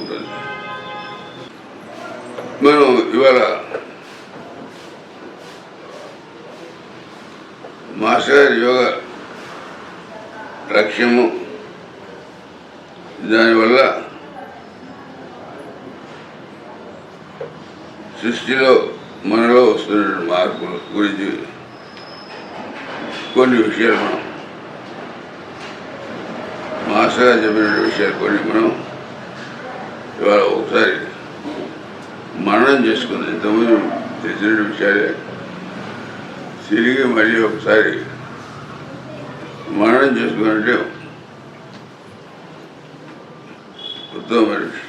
ఉంటుంది మనం ఇవాళ మాస్టర్ యోగ లక్ష్యము. దానివల్ల సృష్టిలో మనలో వస్తున్న మార్పుల గురించి కొన్ని విషయాలు మనం మాస్టర్ చెప్పిన విషయాలు కొన్ని మనం ఇవాళ ఒకసారి మననం చేసుకుంది. ఇంతకుముందు తెలిసిన విషయాలే తిరిగి మళ్ళీ ఒకసారి మననం చేసుకున్నట్టే ఉత్తమమైన విషయం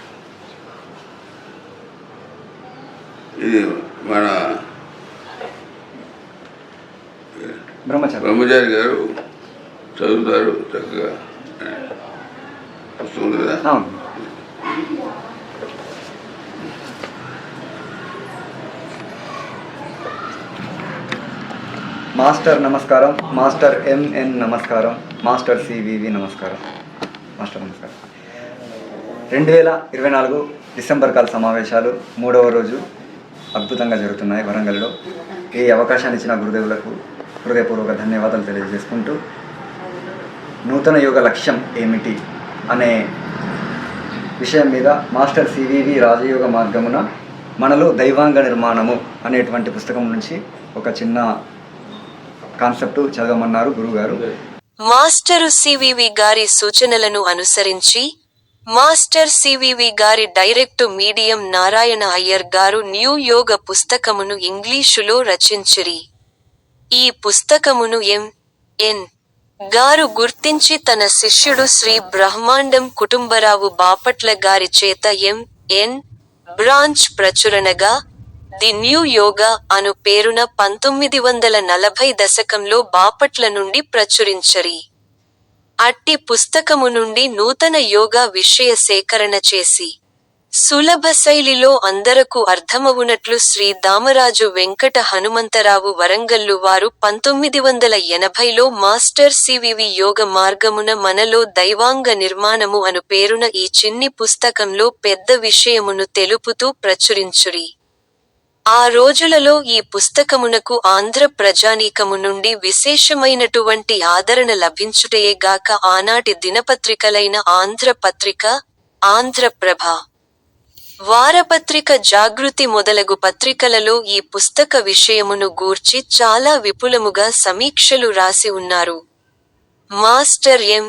ఇది మన బ్రహ్మచారి. బ్రహ్మచారి గారు చదువుతారు చక్కగా. వస్తుంది కదా? మాస్టర్ నమస్కారం మాస్టర్ ఎంఎన్ నమస్కారం మాస్టర్ సివివి నమస్కారం. మాస్టర్ నమస్కారం. రెండు వేల ఇరవై నాలుగు డిసెంబర్ కాల సమావేశాలు మూడవ రోజు అద్భుతంగా జరుగుతున్నాయి వరంగల్లో. ఈ అవకాశాన్ని ఇచ్చిన గురుదేవులకు హృదయపూర్వక ధన్యవాదాలు తెలియజేసుకుంటూ నూతన యుగ లక్ష్యం ఏమిటి అనే విషయం మీద మాస్టర్ సివివి రాజయోగ మార్గమున మనలో దైవాంగ నిర్మాణము అనేటువంటి పుస్తకం నుంచి ఒక చిన్న కాన్సెప్ట్ చదవమన్నారు గురుగారు. మాస్టరు సివివి గారి సూచనలను అనుసరించి మాస్టర్ సివివి గారి డైరెక్టు మీడియం నారాయణ అయ్యర్ గారు న్యూ యోగ పుస్తకమును ఇంగ్లీషులో రచించిరి. ఈ పుస్తకమును ఎం. ఎన్. గారు గుర్తించి తన శిష్యుడు శ్రీ బ్రహ్మాండం కుటుంబరావు బాపట్ల గారి చేత ఎం. ఎన్. బ్రాంచ్ ప్రచురణగా ది న్యూ యోగా అను పేరున పంతొమ్మిది వందల నలభై దశకంలో బాపట్ల నుండి ప్రచురించరి. అట్టి పుస్తకము నుండి నూతన యోగా విషయ సేకరణ చేసి సులభ శైలిలో అందరకు అర్థమవునట్లు శ్రీ దామరాజు వెంకట హనుమంతరావు వరంగల్లు వారు పంతొమ్మిది వందల ఎనభైలో మాస్టర్ సివివి యోగ మార్గమున మనలో దైవాంగ నిర్మాణము అను పేరున ఈ చిన్ని పుస్తకంలో పెద్ద విషయమును తెలుపుతూ ప్రచురించురి. ఆ రోజులలో ఈ పుస్తకమునకు ఆంధ్ర ప్రజానీకము నుండి విశేషమైనటువంటి ఆదరణ లభించుటయేగాక ఆనాటి దినపత్రికలైన ఆంధ్ర పత్రిక ఆంధ్రప్రభ వారపత్రిక జాగృతి మొదలగు పత్రికలలో ఈ పుస్తక విషయమును గూర్చి చాలా విపులముగా సమీక్షలు రాసి ఉన్నారు. Master M.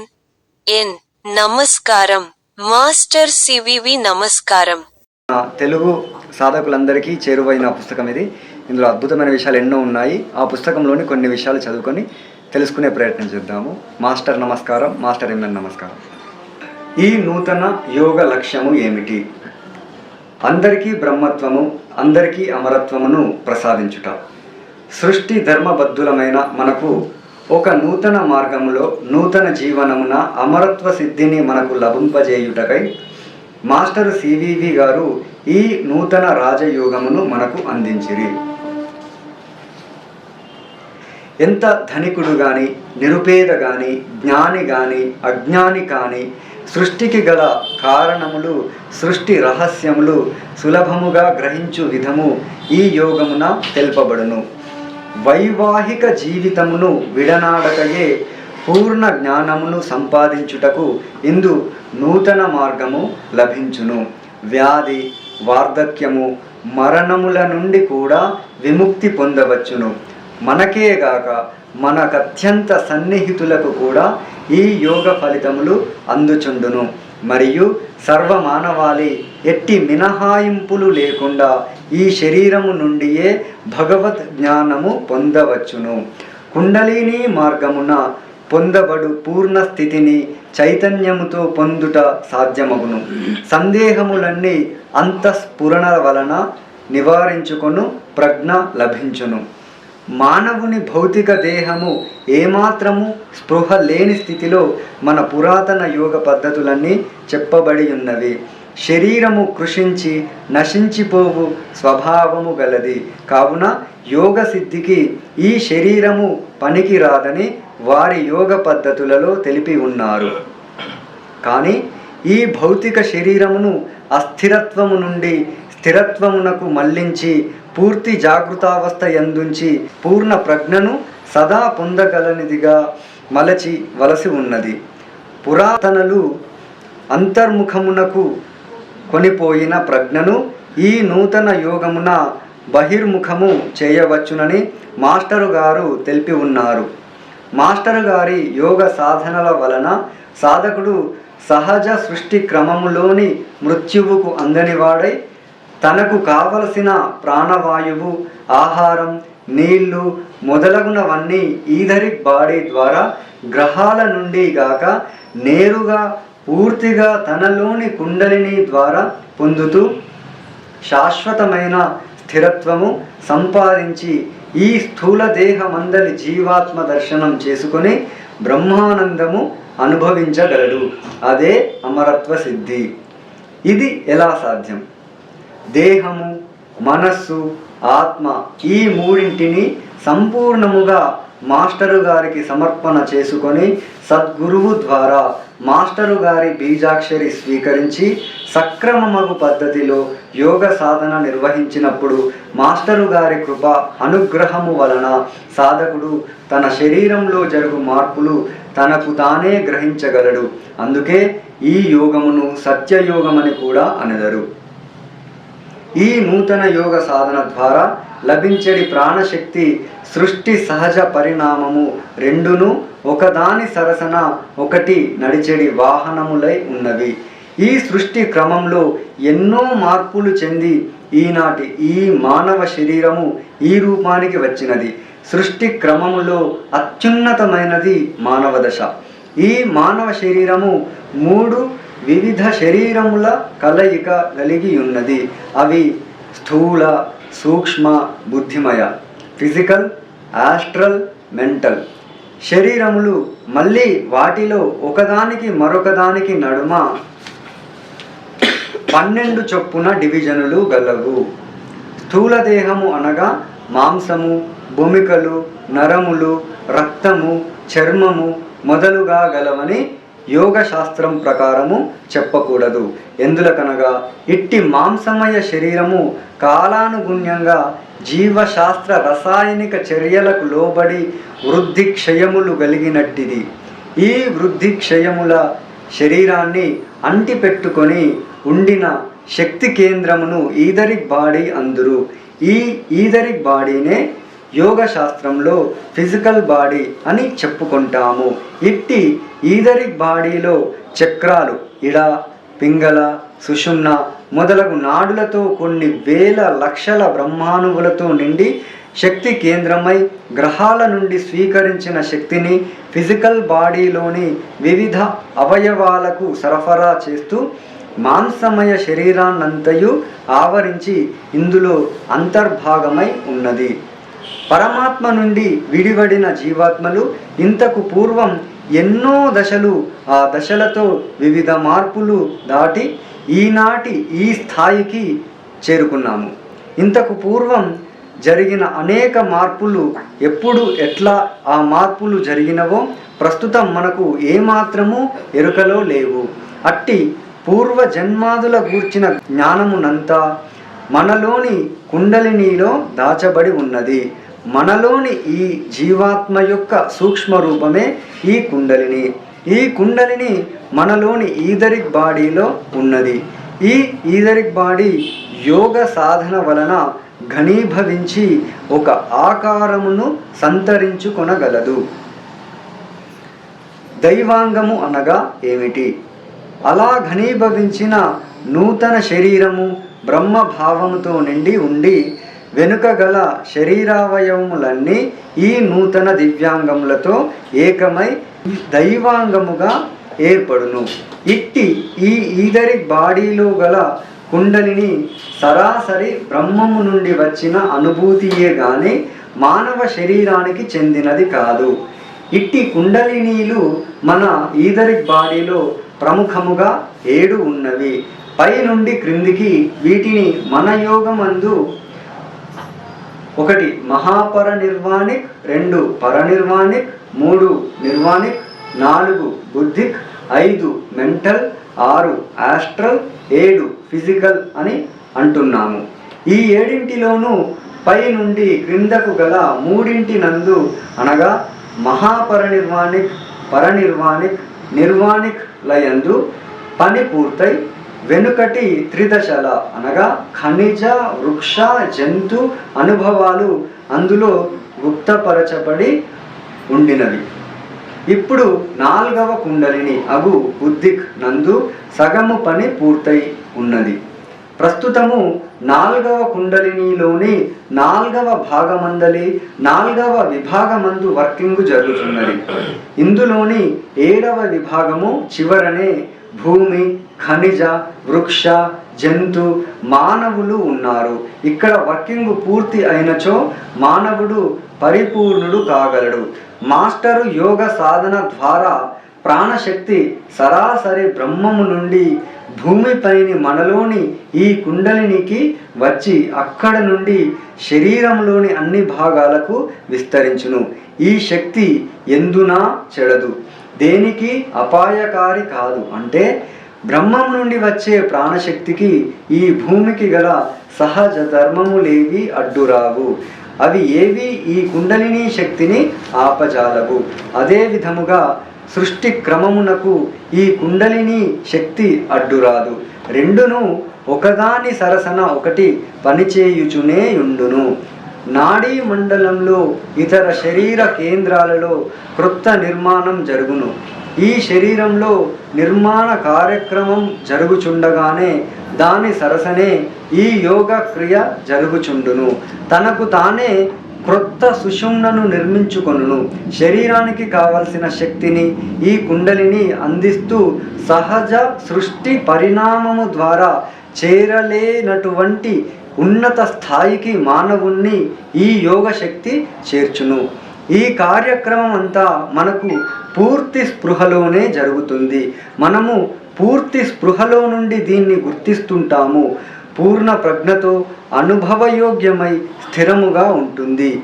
ఎన్. నమస్కారం. మాస్టర్ సివివి నమస్కారం. తెలుగు సాధకులందరికీ చేరువైన పుస్తకం ఇది. ఇందులో అద్భుతమైన విషయాలు ఎన్నో ఉన్నాయి. ఆ పుస్తకంలోని కొన్ని విషయాలు చదువుకొని తెలుసుకునే ప్రయత్నం చేద్దాము. మాస్టర్ నమస్కారం మాస్టర్ ఎంఎన్ నమస్కారం. ఈ నూతన యోగ లక్ష్యము ఏమిటి? అందరికీ బ్రహ్మత్వము అందరికీ అమరత్వమును ప్రసాదించుట. సృష్టి ధర్మబద్ధులమైన మనకు ఒక నూతన మార్గములో నూతన జీవనమున అమరత్వ సిద్ధిని మనకు లభింపజేయుటకై మాస్టర్ సివివి గారు ఈ నూతన రాజయోగమును మనకు అందించిరి. ఎంత ధనికుడు కానీ నిరుపేద గాని జ్ఞాని గాని అజ్ఞాని కాని సృష్టికి గల కారణములు సృష్టి రహస్యములు సులభముగా గ్రహించు విధము ఈ యోగమున తెలుపబడును. వైవాహిక జీవితమును విడనాడకయే పూర్ణ జ్ఞానమును సంపాదించుటకు ఇందు నూతన మార్గము లభించును. వ్యాధి వార్ధక్యము మరణముల నుండి కూడా విముక్తి పొందవచ్చును. మనకేగాక మనకత్యంత సన్నిహితులకు కూడా ఈ యోగ ఫలితములు అందుచుండును. మరియు సర్వమానవాళి ఎట్టి మినహాయింపులు లేకుండా ఈ శరీరము నుండియే భగవత్ జ్ఞానము పొందవచ్చును. కుండలిని మార్గమున పొందబడు పూర్ణ స్థితిని చైతన్యముతో పొందుట సాధ్యమగును. సందేహములన్నీ అంతఃస్ఫురణ వలన నివారించుకొను ప్రజ్ఞ లభించును. మానవుని భౌతిక దేహము ఏమాత్రము స్పృహ లేని స్థితిలో మన పురాతన యోగ పద్ధతులన్నీ చెప్పబడి ఉన్నవి. శరీరము కృషించి నశించిపోవు స్వభావము గలది. కావున యోగ సిద్ధికి ఈ శరీరము పనికిరాదని వారి యోగ పద్ధతులలో తెలిపి ఉన్నారు. కానీ ఈ భౌతిక శరీరమును అస్థిరత్వము నుండి స్థిరత్వమునకు మళ్ళించి పూర్తి జాగృతావస్థ ఎందుంచి పూర్ణ ప్రజ్ఞను సదా పొందగలనిదిగా మలచి వలసి ఉన్నది. పురాతనలు అంతర్ముఖమునకు కొనిపోయిన ప్రజ్ఞను ఈ నూతన యోగమున బహిర్ముఖము చేయవచ్చునని మాస్టరు గారు తెలిపి ఉన్నారు. మాస్టరు గారి యోగ సాధనల వలన సాధకుడు సహజ సృష్టి క్రమములోని మృత్యువుకు అందనివాడై తనకు కావలసిన ప్రాణవాయువు ఆహారం నీళ్ళు మొదలగునవన్నీ ఈథరిక్ బాడీ ద్వారా గ్రహాల నుండి గాక నేరుగా పూర్తిగా తనలోని కుండలిని ద్వారా పొందుతూ శాశ్వతమైన స్థిరత్వము సంపాదించి ఈ స్థూల దేహమందలి జీవాత్మ దర్శనం చేసుకొని బ్రహ్మానందము అనుభవించగలడు. అదే అమరత్వ సిద్ధి. ఇది ఎలా సాధ్యం? దేహము మనస్సు ఆత్మ ఈ మూడింటిని సంపూర్ణముగా మాస్టరు గారికి సమర్పణ చేసుకొని సద్గురువు ద్వారా మాస్టరు గారి బీజాక్షరి స్వీకరించి సక్రమమగు పద్ధతిలో యోగ సాధన నిర్వహించినప్పుడు మాస్టరు గారి కృప అనుగ్రహము వలన సాధకుడు తన శరీరంలో జరుగు మార్పులు తనకు తానే గ్రహించగలడు. అందుకే ఈ యోగమును సత్యయోగమని కూడా అనెదరు. ఈ నూతన యోగ సాధన ద్వారా లభించడి ప్రాణశక్తి సృష్టి సహజ పరిణామము రెండును ఒకదాని సరసన ఒకటి నడిచెడి వాహనములై ఉన్నవి. ఈ సృష్టి క్రమంలో ఎన్నో మార్పులు చెంది ఈనాటి ఈ మానవ శరీరము ఈ రూపానికి వచ్చినది. సృష్టి క్రమములో అత్యున్నతమైనది మానవ దశ. ఈ మానవ శరీరము మూడు వివిధ శరీరముల కలయిక కలిగి ఉన్నది అవి స్థూల సూక్ష్మ బుద్ధిమయ ఫిజికల్ ఆస్ట్రల్ మెంటల్. శరీరములు మళ్ళీ వాటిలో ఒకదానికి మరొకదానికి నడుమ పన్నెండు చొప్పున డివిజనులు గలవు. స్థూల దేహము అనగా మాంసము భూమికలు నరములు రక్తము చర్మము మొదలుగా గలవని యోగ శాస్త్రం ప్రకారము చెప్పకూడదు. ఎందులకనగా ఇట్టి మాంసమయ శరీరము కాలానుగుణ్యంగా జీవశాస్త్ర రసాయనిక చర్యలకు లోబడి వృద్ధి క్షయములు కలిగినట్టిది ఈ వృద్ధి క్షయముల శరీరాన్ని అంటిపెట్టుకొని ఉండిన శక్తి కేంద్రమును ఈదరిక్ బాడీ అందురు. ఈ ఈదరిక్ బాడీనే యోగ శాస్త్రంలో ఫిజికల్ బాడీ అని చెప్పుకుంటాము. ఇట్టి ఈదరి బాడీలో చక్రాలు ఇడ పింగళ సుషుమ్న మొదలగు నాడులతో కొన్ని వేల లక్షల బ్రహ్మాణువులతో నిండి శక్తి కేంద్రమై గ్రహాల నుండి స్వీకరించిన శక్తిని ఫిజికల్ బాడీలోని వివిధ అవయవాలకు సరఫరా చేస్తూ మాంసమయ శరీరాన్నంతయు ఆవరించి ఇందులో అంతర్భాగమై ఉన్నది. పరమాత్మ నుండి విడివడిన జీవాత్మలు ఇంతకు పూర్వం ఎన్నో దశలు ఆ దశలతో వివిధ మార్పులు దాటి ఈనాటి ఈ స్థాయికి చేరుకున్నాము. ఇంతకు పూర్వం జరిగిన అనేక మార్పులు ఎప్పుడు ఎట్లా ఆ మార్పులు జరిగినవో ప్రస్తుతం మనకు ఏమాత్రము ఎరుకలో లేవు. అట్టి పూర్వ జన్మాదుల గూర్చిన జ్ఞానమునంతా మనలోని కుండలినిలో దాచబడి ఉన్నది. మనలోని ఈ జీవాత్మ యొక్క సూక్ష్మ రూపమే ఈ కుండలిని. ఈ కుండలిని మనలోని ఈదరిక్ బాడీలో ఉన్నది. ఈ ఈదరిక్ బాడీ యోగ సాధన వలన ఘనీభవించి ఒక ఆకారమును సంతరించుకొనగలదు. దైవాంగము అనగా ఏమిటి? అలా ఘనీభవించిన నూతన శరీరము బ్రహ్మభావముతో నిండి ఉండి వెనుక గల శరీరావయవములన్నీ ఈ నూతన దివ్యాంగములతో ఏకమై దైవాంగముగా ఏర్పడును. ఇట్టి ఈ ఈదరి బాడీలో గల కుండలిని సరాసరి బ్రహ్మము నుండి వచ్చిన అనుభూతియే గాని మానవ శరీరానికి చెందినది కాదు. ఇట్టి కుండలినీలు మన ఈదరిక్ బాడీలో ప్రముఖముగా ఏడు ఉన్నవి. పై నుండి క్రిందికి వీటిని మన యోగమందు ఒకటి మహాపరనిర్వాణిక్ రెండు పరనిర్వాణిక్ మూడు నిర్వాణిక్ నాలుగు బుద్ధిక్ ఐదు మెంటల్ ఆరు ఆస్ట్రల్ ఏడు ఫిజికల్ అని అంటున్నాము. ఈ ఏడింటిలోనూ పై నుండి క్రిందకు గల మూడింటి నందు అనగా మహాపరనిర్వాణిక్ పరనిర్వాణిక్ నిర్వాణిక్ లయందు పని పూర్తయి వెనుకటి త్రిదశల అనగా ఖనిజ వృక్ష జంతు అనుభవాలు అందులో గుప్తపరచబడి ఉండినవి. ఇప్పుడు నాల్గవ కుండలిని అగు బుద్ధిక్ నందు సగము పని పూర్తయి ఉన్నది. ప్రస్తుతము నాల్గవ కుండలినిలోని నాల్గవ భాగమందలి నాల్గవ విభాగమందు వర్కింగ్ జరుగుతున్నది. ఇందులోని ఏడవ విభాగము చివరనే భూమి ఖనిజ వృక్ష జంతు మానవులు ఉన్నారు. ఇక్కడ వర్కింగ్ పూర్తి అయినచో మానవుడు పరిపూర్ణుడు కాగలడు. మాస్టరు యోగ సాధన ద్వారా ప్రాణశక్తి సరాసరి బ్రహ్మము నుండి భూమిపైని మనలోని ఈ కుండలినికి వచ్చి అక్కడ నుండి శరీరంలోని అన్ని భాగాలకు విస్తరించును. ఈ శక్తి ఎందునా చెడదు. దేనికి? అపాయకారి కాదు. అంటే బ్రహ్మం నుండి వచ్చే ప్రాణశక్తికి ఈ భూమికి గల సహజ ధర్మములేవి అడ్డురావు. అవి ఏవి? ఈ కుండలిని శక్తిని ఆపజాలవు. అదే విధముగా సృష్టి క్రమమునకు ఈ కుండలిని శక్తి అడ్డురాదు. రెండును ఒకదాని సరసన ఒకటి పనిచేయుచునే యుండును. నాడీ మండలంలో ఇతర శరీర కేంద్రాలలో క్రొత్త నిర్మాణం జరుగును. ఈ శరీరంలో నిర్మాణ కార్యక్రమం జరుగుచుండగానే దాని సరసనే ఈ యోగ క్రియ జరుగుచుండును. తనకు తానే క్రొత్త సుషుమ్నను నిర్మించుకొనును. శరీరానికి కావలసిన శక్తిని ఈ కుండలిని అందిస్తూ సహజ సృష్టి పరిణామము ద్వారా చేరలేనటువంటి ఉన్నత స్థాయికి మానవుణ్ణి ఈ యోగ శక్తి చేర్చును. ఈ కార్యక్రమం అంతా మనకు పూర్తి స్పృహలోనే జరుగుతుంది. మనము పూర్తి స్పృహలో నుండి దీన్ని గుర్తిస్తుంటాము. పూర్ణ ప్రజ్ఞతో అనుభవయోగ్యమై స్థిరముగా ఉంటుంది.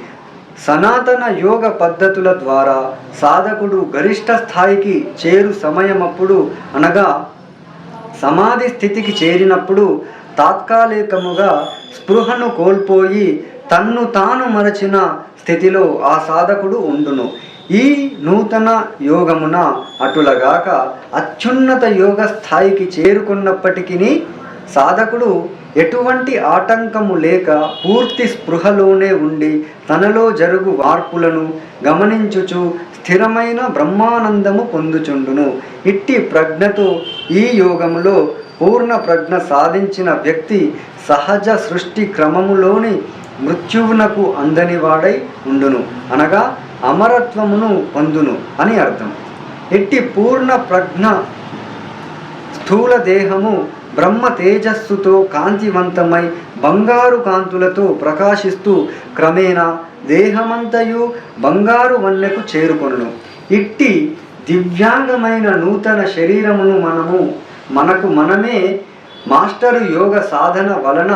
సనాతన యోగ పద్ధతుల ద్వారా సాధకుడు గరిష్ట స్థాయికి చేరు సమయమప్పుడు అనగా సమాధి స్థితికి చేరినప్పుడు తాత్కాలికముగా స్పృహను కోల్పోయి తన్ను తాను మరచిన స్థితిలో ఆ సాధకుడు ఉండును. ఈ నూతన యోగమున అటులగాక అత్యున్నత యోగ స్థాయికి చేరుకున్నప్పటికీ సాధకుడు ఎటువంటి ఆటంకము లేక పూర్తి స్పృహలోనే ఉండి తనలో జరుగు మార్పులను గమనించుచు స్థిరమైన బ్రహ్మానందము పొందుచుండును. ఇట్టి ప్రజ్ఞతో ఈ యోగములో పూర్ణ ప్రజ్ఞ సాధించిన వ్యక్తి సహజ సృష్టి క్రమములోని మృత్యువునకు అందనివాడై ఉండును. అనగా అమరత్వమును పొందును అని అర్థం. ఎట్టి పూర్ణ ప్రజ్ఞ స్థూల దేహము బ్రహ్మ తేజస్సుతో కాంతివంతమై బంగారు కాంతులతో ప్రకాశిస్తూ క్రమేణా దేహమంతయు బంగారు వన్నెకు చేరుకొనును. ఇట్టి దివ్యాంగమైన నూతన శరీరమును మనము మనకు మనమే మాస్టరు యోగ సాధన వలన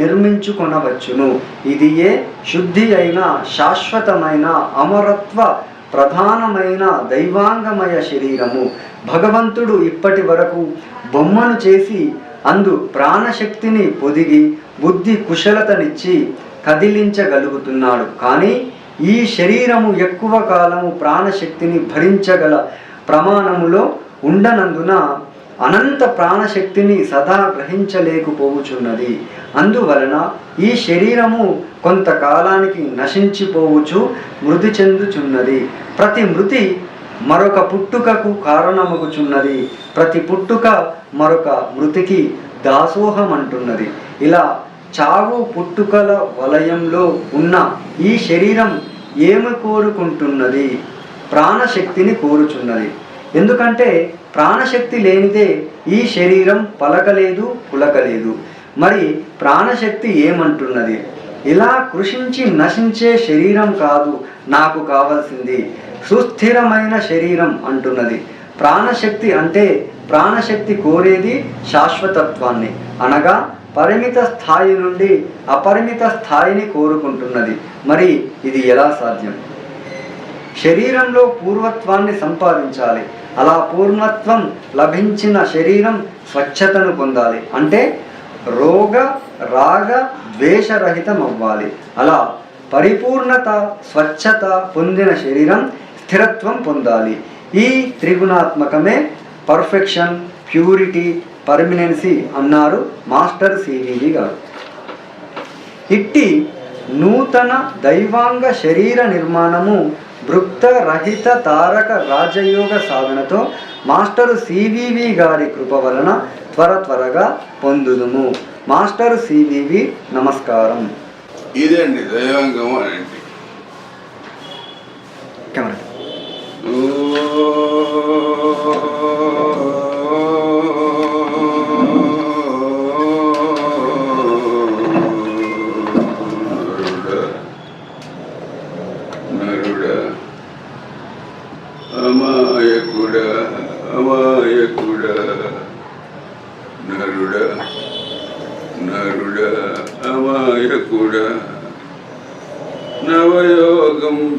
నిర్మించుకొనవచ్చును. ఇది ఏ శుద్ధి అయిన శాశ్వతమైన అమరత్వ ప్రధానమైన దైవాంగమయ శరీరము. భగవంతుడు ఇప్పటి వరకు బొమ్మను చేసి అందు ప్రాణశక్తిని పొదిగి బుద్ధి కుశలతనిచ్చి కదిలించగలుగుతున్నాడు. కానీ ఈ శరీరము ఎక్కువ కాలము ప్రాణశక్తిని భరించగల ప్రమాణములో ఉండనందున అనంత ప్రాణశక్తిని సదా గ్రహించలేకపోవుచున్నది. అందువలన ఈ శరీరము కొంతకాలానికి నశించిపోవచ్చు మృతి చెందుచున్నది. ప్రతి మృతి మరొక పుట్టుకకు కారణమగుచున్నది. ప్రతి పుట్టుక మరొక మృతికి దాసోహం అంటున్నది ఇలా చావు పుట్టుకల వలయంలో ఉన్న ఈ శరీరం ఏమి కోరుకుంటున్నది? ప్రాణశక్తిని కోరుచున్నది. ఎందుకంటే ప్రాణశక్తి లేనిదే ఈ శరీరం పలకలేదు పులకలేదు. మరి ప్రాణశక్తి ఏమంటున్నది? ఇలా కృషించి నశించే శరీరం కాదు నాకు కావలసింది. సుస్థిరమైన శరీరం అంటున్నది. ప్రాణశక్తి అంటే ప్రాణశక్తి కోరేది శాశ్వతత్వాన్ని. అనగా పరిమిత స్థాయి నుండి అపరిమిత స్థాయిని కోరుకుంటున్నది. మరి ఇది ఎలా సాధ్యం? శరీరంలో పూర్వత్వాన్ని సంపాదించాలి. అలా పూర్ణత్వం లభించిన శరీరం స్వచ్ఛతను పొందాలి. అంటే రోగ రాగ ద్వేషరహితం అవ్వాలి అలా పరిపూర్ణత స్వచ్ఛత పొందిన శరీరం స్థిరత్వం పొందాలి. ఈ త్రిగుణాత్మకమే పర్ఫెక్షన్ ప్యూరిటీ పర్మినెన్సీ అన్నారు మాస్టర్ సివివి గారు. ఇట్టి నూతన దైవాంగ శరీర నిర్మాణము భృక్త రహిత తారక రాజయోగ సాధనతో మాస్టరు సివివి గారి కృప వలన త్వర త్వరగా పొందుదుము. మాస్టర్ సివివి నమస్కారం. ఇదండి దైవాంగం అని అంటే? కెమెరా.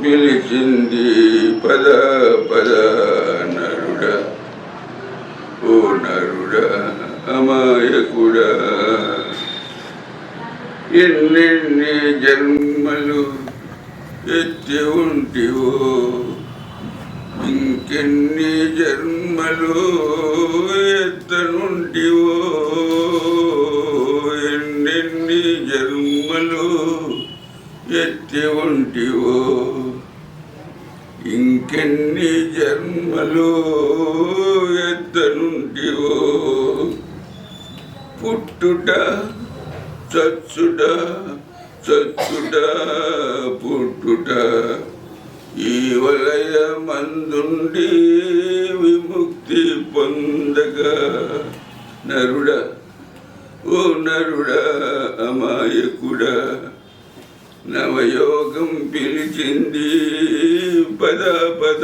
నవయోగం పిలిచింది పద పద నరుడ. ఓ నరుడా అమాయకుడా. ఎన్నెన్ని జన్మలు ఎత్తి ఉంటివో ఇంకెన్ని జన్మలు ఎత్తనుంటివో పుట్టుట చచ్చుట చచ్చుట పుట్టుట. ఈ వలయ మందుండి విముక్తి పొందగా నరుడ ఓ నరుడ అమాయకుడా. నవయోగం పిలిచింది పద పద.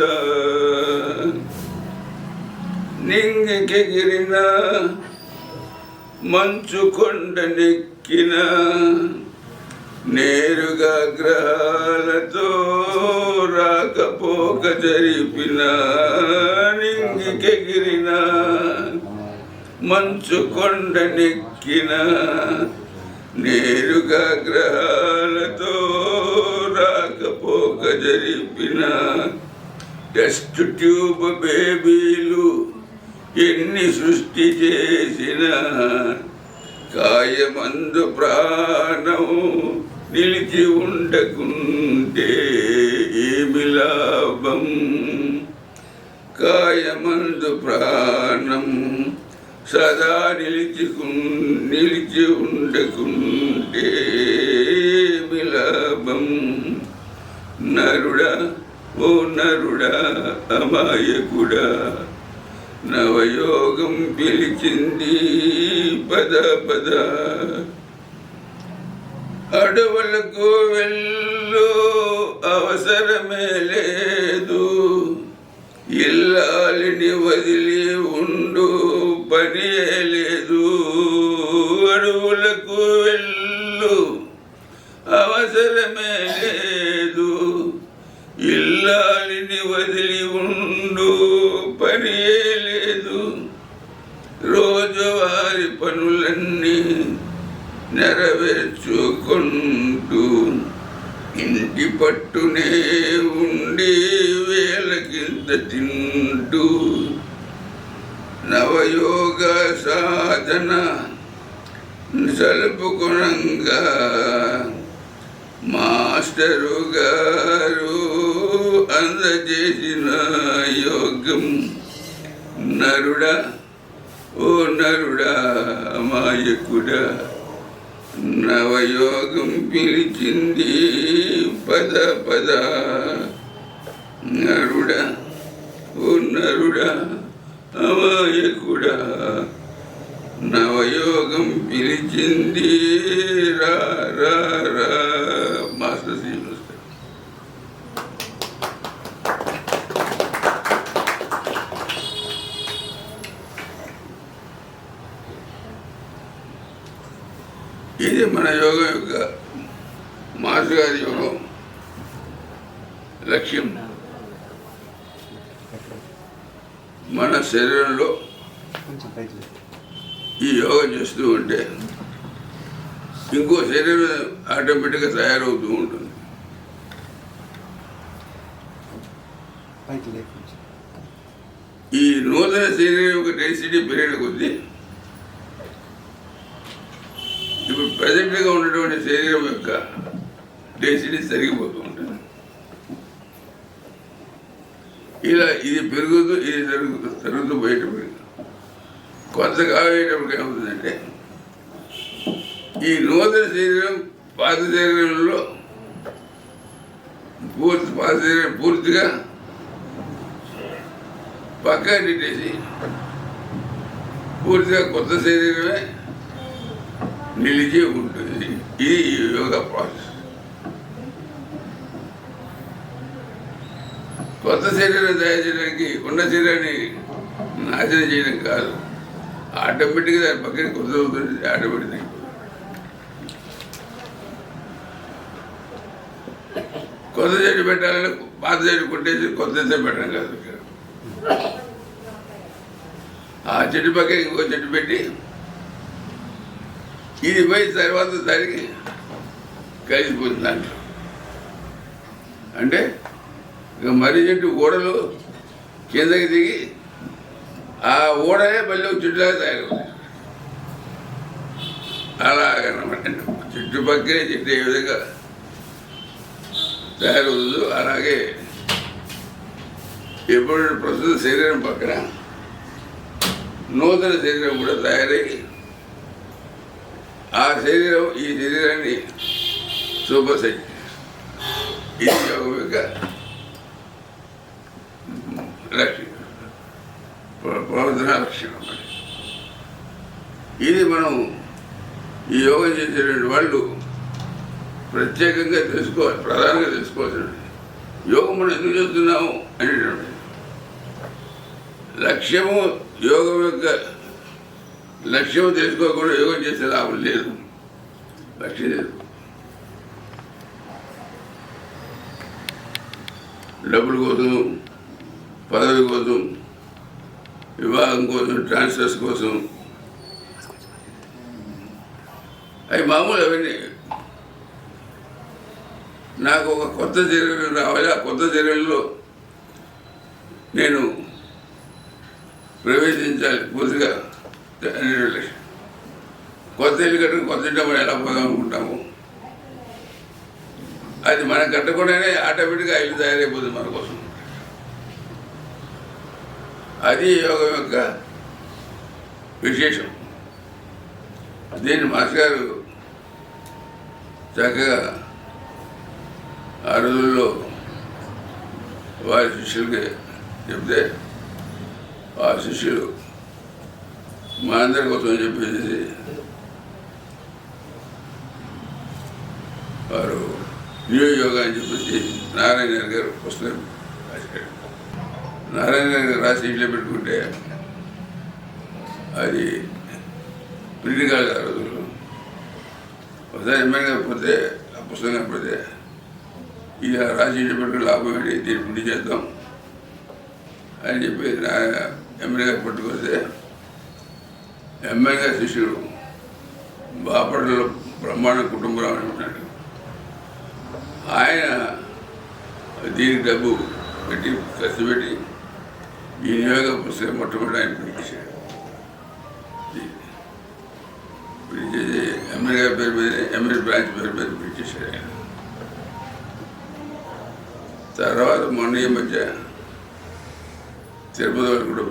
నింగికెగిరిన మంచు కొండ నెక్కిన నేరుగా గ్రహాలతో రాకపోక జరిపిన నింగికెగిరిన మంచు కొండ నెక్కిన నేరుగా గ్రహాలతో పోక జరిపిన టెస్ట్ ట్యూబ్ బేబీలు ఎన్ని సృష్టి చేసిన కాయమందు ప్రాణం నిలిచి ఉండకుంటే ఏమి లాభం? కాయమందు ప్రాణం సదా నిలిచికు నిలిచి ఉండకుంటే ఏమి లాభం? నరుడా ఓ నరుడా అమాయకుడా నవయోగం పిలిచింది పద పద. అడవులకు వెళ్ళు అవసరమే లేదు. ఇల్లాలిని వదిలి ఉండు పని లేదు. అడవులకు వెళ్ళు అవసరమే లేదు ఇల్లాలిని వదిలి ఉండు పని లేదు రోజువారి పనులన్నీ నెరవేర్చుకుంటూ ఇంటి పట్టునే ఉండి వేలకింత తింటూ నవయోగ సాధన సలుపుకునంగా మాస్టరు గారు అందజేసిన యోగం నరుడా ఓ నరుడా అమాయకుడా నవయోగం పిలిచింది పద పద. నరుడా నరుడా ఓ నరుడా అమాయకుడా నవయోగం పిలిచింది రా రా రా మాస్టర్ ఇది మన యోగం యొక్క మాస్టర్ గారి లక్ష్యం. మన శరీరంలో ఈ యోగం చేస్తూ ఉంటే ఇంకో శరీరం ఆటోమేటిక్గా తయారవుతూ ఉంటుంది. ఈ నూతన శరీరం యొక్క డెన్సిటీ పెరిగిన కొద్దీ ఇప్పుడు ప్రజెంట్గా ఉన్నటువంటి శరీరం యొక్క డెసిటీ తరిగిపోతూ ఉంటుంది ఇలా ఇది పెరుగుతూ ఇది జరుగుతూ జరుగుతూ పోయేటప్పుడు పెరుగుతూ కొంతకాలం అయ్యేటప్పటికి ఏమవుతుందంటే ఈ నూతన శరీరం పాత శరీరంలో పూర్తి పాత శరీరం పూర్తిగా పక్కా పెట్టేసి పూర్తిగా కొత్త శరీరమే నిలిచి ఉంటుంది. ఇది ఈ ప్రాసెస్. కొత్త శరీరం తయారు చేయడానికి ఉన్న శరీరాన్ని నాశనం చేయడం కాదు. ఆటోమేటిక్గా దాని పక్కన కొత్త అవుతుంది ఆటోమేటిక్ కొత్త చెట్టు పెట్టాలని పాత చెట్టు కొట్టేసి కొత్త చెట్టు పెట్టడం కాదు ఆ చెట్టు పక్కన ఇంకో చెట్టు పెట్టి ఇది పోయి తర్వాత దానికి కలిసిపోయింది దాంట్లో. అంటే ఇక మర్రి చెట్టు ఓడలు కిందకి దిగి ఆ ఓడలే మళ్ళీ ఒక చెట్టులాగా తయారవుతుంది అలాగనమాట చుట్టుపక్కలే చెట్టు ఏ విధంగా తయారవుతుందో అలాగే ఎప్పుడు ప్రస్తుత శరీరం పక్కన నూతన శరీరం కూడా తయారై ఆ శరీరం ఈ శరీరాన్ని సూపర్ సెట్ ఇది యోగం యొక్క లక్ష్యం. ప్రవర్తన లక్ష్యం ఇది మనం ఈ యోగం చేసేటువంటి వాళ్ళు ప్రత్యేకంగా తెలుసుకోవాలి ప్రధానంగా తెలుసుకోవాల్సిన యోగం మనం ఎందుకు చేస్తున్నాము అనేటువంటి లక్ష్యము యోగం యొక్క లక్ష్యం తెలుసుకోకుండా యోగం చేసే లాభం లేదు. లక్ష్యం లేదు. డబ్బుల కోసం పదవి కోసం వివాహం కోసం ట్రాన్స్ఫర్స్ కోసం. అవి మామూలు అవన్నీ. నాకు ఒక కొత్త చర్యలు రావాలి. ఆ కొత్త చర్యల్లో నేను ప్రవేశించాలి. పూర్తిగా అనేటువంటి రిలేషన్ కొత్త ఇల్లు కట్టుకుని కొత్త ఇంట్లో మనం ఎలా పోదాం అనుకుంటాము? అది మనం కట్టకుండానే ఆటోమేటిక్గా ఇల్లు తయారైపోతుంది మన కోసం. అది యోగం యొక్క విశేషం. దీన్ని మాస్ గారు చక్కగా ఆ రోజుల్లో వారి శిష్యులకి చెప్తే ఆ శిష్యులు మా అందరి కోసం చెప్పేసి వారు న్యూ అని చెప్పేసి నారాయణ గారు పుస్తకం నారాయణ గారు రాసి ఇంట్లో పెట్టుకుంటే అది ప్రింట్ కాదు ఆ రోజుల్లో. ఒకసారి ఎమ్మెల్యే కాకపోతే ఆ పుస్తకం కనపడితే ఇక రాసి ఇంట్లో పెట్టుకుని లాభం ఏంటి? దీన్ని ప్రింట్ చేద్దాం అని చెప్పి ఎమ్మెల్యే గారు పట్టుకొస్తే ఎమ్మెల్యే శిష్యుడు. బాపట్లలో బ్రహ్మాండ కుటుంబరావు అని ఉన్నాడు ఆయన దీనికి డబ్బు పెట్టి ఖర్చు పెట్టి వినియోగ పుస్తకం మొట్టమొదటి ఆయన పిలిచాడు పిలిచేసి ఎమ్మెల్యే పేరు పేరు మీద ఎమ్మెల్యే బ్రాంచ్ పేరు మీద పిలిచేశాడు ఆయన. తర్వాత మొన్న ఈ మధ్య తిరుపతి వాళ్ళు కూడా